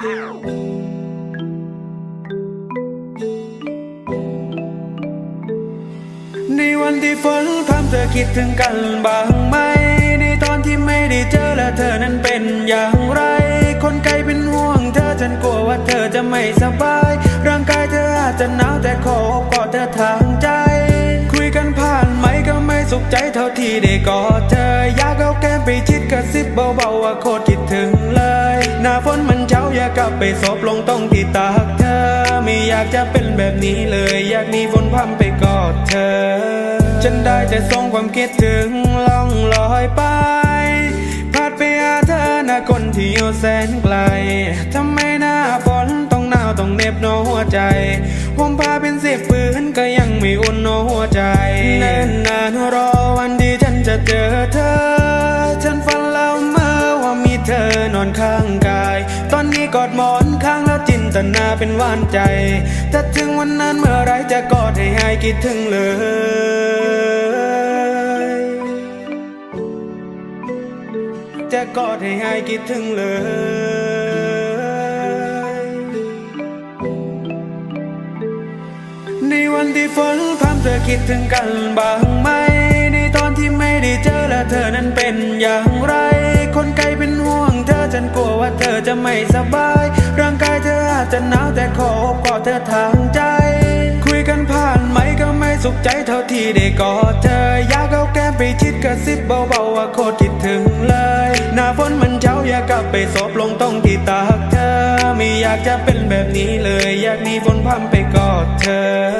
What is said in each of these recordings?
ในวันที่ฝนพรำเธอคิดถึงกันบ้างไหม ในตอนที่ไม่ได้เจอและเธอนั้นเป็นอย่างไร คนไกลเป็นห่วงเธอฉันกลัวว่าเธอจะไม่สบาย ร่างกายเธออาจจะหนาวแต่ขออบกอดเธอทางใจ คุยกันผ่านไหมก็ไม่สุขใจเท่าที่ได้กอดเธอ อยากเอาแก้มไปชิดกระซิบเบาๆว่าโคตรคิดถึงเลย หน้าฝน มันเช้าอบไปซบลงตรงที่ตากเธอ ไม่อยากจะเป็นแบบนี้เลย อยากหนีฝนพรำไปกอดเธอ ฉันได้แต่ส่งความคิดถึงล่องลอยไปพัดไปหาเธอนะคนที่อยู่แสนไกลทำไมหน้าฝนต้องหนาวต้องเหน็บโนหัวใจผมพาเป็นสิบปืนก็ยังไม่อุ่นโนหัวใจเนิ่นนานรอวันที่ฉันจะเจอเธอ ฉันฝันแล้วเมื่อว่ามีเธอนอนข้างกายตอน กอดหมอนข้างแล้วจินตนาเป็นวานใจถ้าถึงวันนั้นเมื่อไรจะกอดให้หายคิดถึงเลยจะกอดให้หายคิดถึงเลยในวันที่ฝนพรำเธอคิดถึงกันบ้างไหมในตอนที่ไม่ได้เจอและเธอนั้นเป็นอย่างไร คนไกล จะไม่สบาย ร่างกายเธออาจจะหนาวแต่ขออบกอดเธอทางใจ คุยกันผ่านไหมก็ไม่สุขใจเท่าที่ได้กอดเธอ อยากเอาแก้มไปชิดกระซิบเบาๆว่าโคตรคิดถึงเลย หน้าฝนมันเช้าอยากกลับไปซบลงตรงที่ตากเธอ ไม่อยากจะเป็นแบบนี้เลย อยากหนีฝนพรำไปกอดเธอ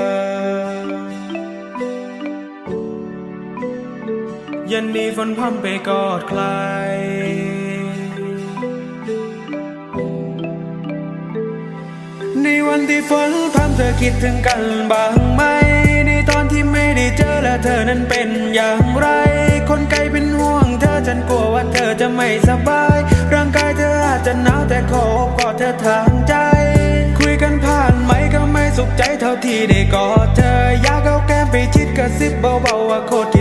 อย่าหนีฝนพรำไปกอดใครในวันที่ฝนพรำเธอคิดถึงกันบ้างไหม ในตอนที่ไม่ได้เจอและเธอนั้นเป็นอย่างไร คนไกลเป็นห่วงเธอฉันกลัวว่าเธอจะไม่สบาย ร่างกายเธออาจจะหนาวแต่ขอโอบกอดเธอทางใจ คุยกันผ่านไหมก็ไม่สุขใจเท่าที่ได้กอดเธออยากเอาแก้มไปชิดกระซิบเบาๆว่าโคตร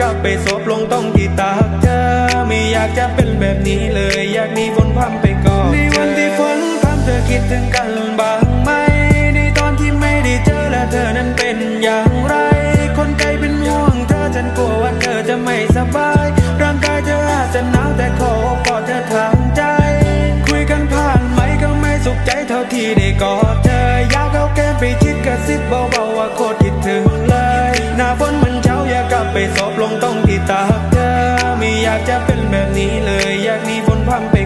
กลับไปซบลงตรงที่ตาเธอ ไม่อยากจะเป็นแบบนี้เลย อยากหนีฝนพรำไปก่อดในวันที่ฝนพรำเธอคิดถึงกันบ้างไหม ในตอนที่ไม่ได้เจอและเธอนั้นเป็นอย่างไร คนไกลเป็นห่วงเธอฉันกลัวว่าเธอจะไม่สบาย ร่างกายเธออาจจะหนาวแต่ขอกอดเธอทางใจ คุยกันผ่านไหมก็ไม่สุขใจเท่าที่ได้กอดเธอ อยากเอาแก้มไปชิดกระซิบเบาๆว่าโคตรคิดถึงเลย หน้าฝนมันเช้าอยากกลับไปซบ ตรงที่ตากเธอไม่อยากจะเป็นแบบนี้เลย อยากหนีฝนพรำไป